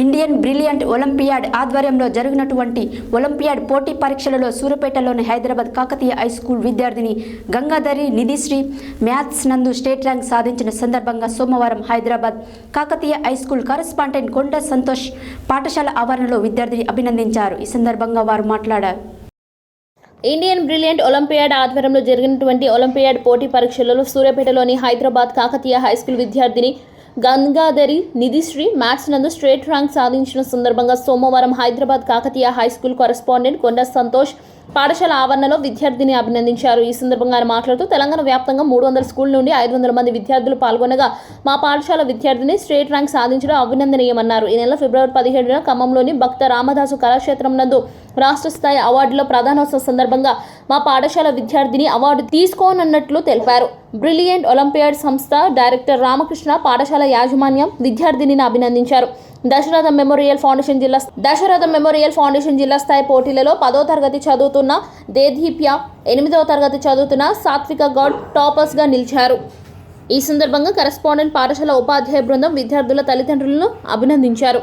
Indian brilliant olympiad ఆధ్వర్యంలో జరిగినటువంటి olympiad పోటీ పరీక్షలలో సూర్యపేటలోని హైదరాబాద్ కాకతీయ హై స్కూల్ విద్యార్థిని గంగాధరి నిధిశ్రీ మ్యాథ్స్ నందు స్టేట్ ర్యాంక్ సాధించిన సందర్భంగా సోమవారం Hyderabad Kakatiya high school correspondent Konda Santosh పాఠశాల ఆవరణలో విద్యార్థిని అభినందించారు. ఈ సందర్భంగా వారు మాట్లాడారు. ఇండియన్ బ్రిలియంట్ ఒలింపియాడ్ ఆధ్వర్యంలో జరిగినటువంటి ఒలింపియాడ్ పోటీ పరీక్షలలో సూర్యాపేటలోని హైదరాబాద్ కాకతీయ హై స్కూల్ విద్యార్థిని గంగాధరి నిధిశ్రీ మ్యాథ్స్ నందు స్ట్రేట్ ర్యాంక్ సాధించిన సందర్భంగా సోమవారం Hyderabad Kakatiya high school correspondent Konda Santosh పాఠశాల ఆవరణలో విద్యార్థిని అభినందించారు. ఈ సందర్భంగా ఆయన మాట్లాడుతూ తెలంగాణ వ్యాప్తంగా మూడు వందల స్కూల్ నుండి ఐదు వందల మంది విద్యార్థులు పాల్గొనగా మా పాఠశాల విద్యార్థిని స్ట్రేట్ ర్యాంక్ సాధించడం అభినందనీయమన్నారు. ఈ నెల ఫిబ్రవరి పదిహేడున ఖమ్మంలోని భక్త రామదాసు కళాక్షేత్రం నందు రాష్ట్ర స్థాయి అవార్డులో ప్రధానోత్సవ సందర్భంగా మా పాఠశాల విద్యార్థిని అవార్డు తీసుకోనున్నట్లు తెలిపారు. బ్రిలియంట్ ఒలింపియాడ్ సంస్థ డైరెక్టర్ రామకృష్ణ పాఠశాల యాజమాన్యం విద్యార్థినిని అభినందించారు. దశరథ మెమోరియల్ ఫౌండేషన్ జిల్లా దశరథ మెమోరియల్ ఫౌండేషన్ జిల్లా స్థాయి పోటీలలో పదో తరగతి చదువుతున్న దేదీప్య ఎనిమిదవ తరగతి చదువుతున్న సాత్విక గౌడ్ టాపర్స్గా నిలిచారు. ఈ సందర్భంగా కరెస్పాండెంట్ పాఠశాల ఉపాధ్యాయ బృందం విద్యార్థుల తల్లిదండ్రులను అభినందించారు.